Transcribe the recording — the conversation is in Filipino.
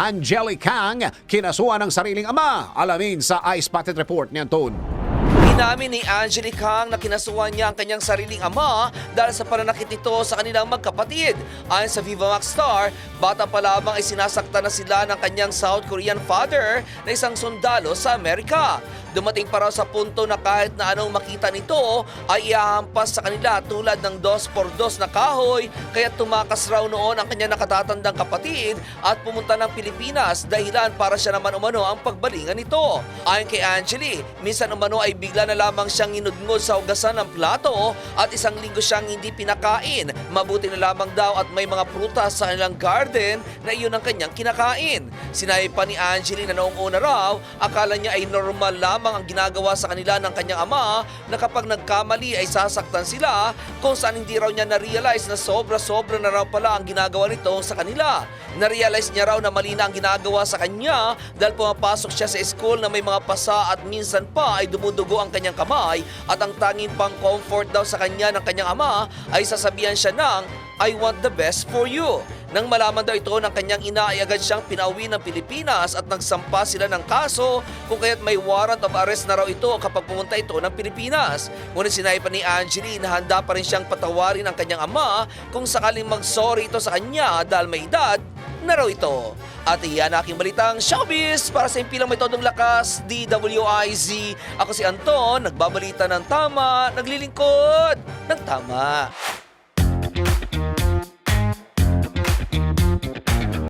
Angelic Kang, kinasuhan ng sariling ama. Alamin sa iSpotted Report ni Anton. Inamin ni Angelique Kang na kinasuhan niya ang kanyang sariling ama dahil sa pananakit nito sa kanilang magkapatid. Ayon sa Viva Max Star, bata pa lamang ay sinasaktan na sila ng kanyang South Korean father na isang sundalo sa Amerika. Dumating pa raw sa punto na kahit na anong makita nito ay iahampas sa kanila tulad ng dos por dos na kahoy kaya tumakas raw noon ang kanyang nakatatandang kapatid at pumunta ng Pilipinas dahilan para siya naman umano ang pagbalingan nito. Ayon kay Angeli, minsan umano ay bigla na lamang siyang inudngod sa hugasan ng plato at isang linggo siyang hindi pinakain. Mabuti na lamang daw at may mga prutas sa kanilang garden na iyon ang kanyang kinakain. Sinabi pa ni Angeli na noong una raw, akala niya ay normal lamang ang ginagawa sa kanila ng kanyang ama na kapag nagkamali ay sasaktan sila kung saan hindi raw niya na-realize na sobra-sobra na raw pala ang ginagawa nito sa kanila. Na-realize niya raw na mali na ang ginagawa sa kanya dahil pumapasok siya sa school na may mga pasa at minsan pa ay dumudugo ang kanyang kamay at ang tanging pang comfort daw sa kanya ng kanyang ama ay sasabihan siya ng I want the best for you. Nang malaman daw ito ng kanyang ina ay agad siyang pinauwi ng Pilipinas at nagsampa sila ng kaso kung kaya't may warrant of arrest na raw ito kapag pumunta ito ng Pilipinas. Ngunit sinabi pa ni Angeli na handa pa rin siyang patawarin ang kanyang ama kung sakaling mag-sorry ito sa kanya dahil may edad na raw ito. At iyan aking balitang showbiz para sa impilang may todong lakas, DWIZ. Ako si Anton, nagbabalita ng tama, naglilingkod ng tama.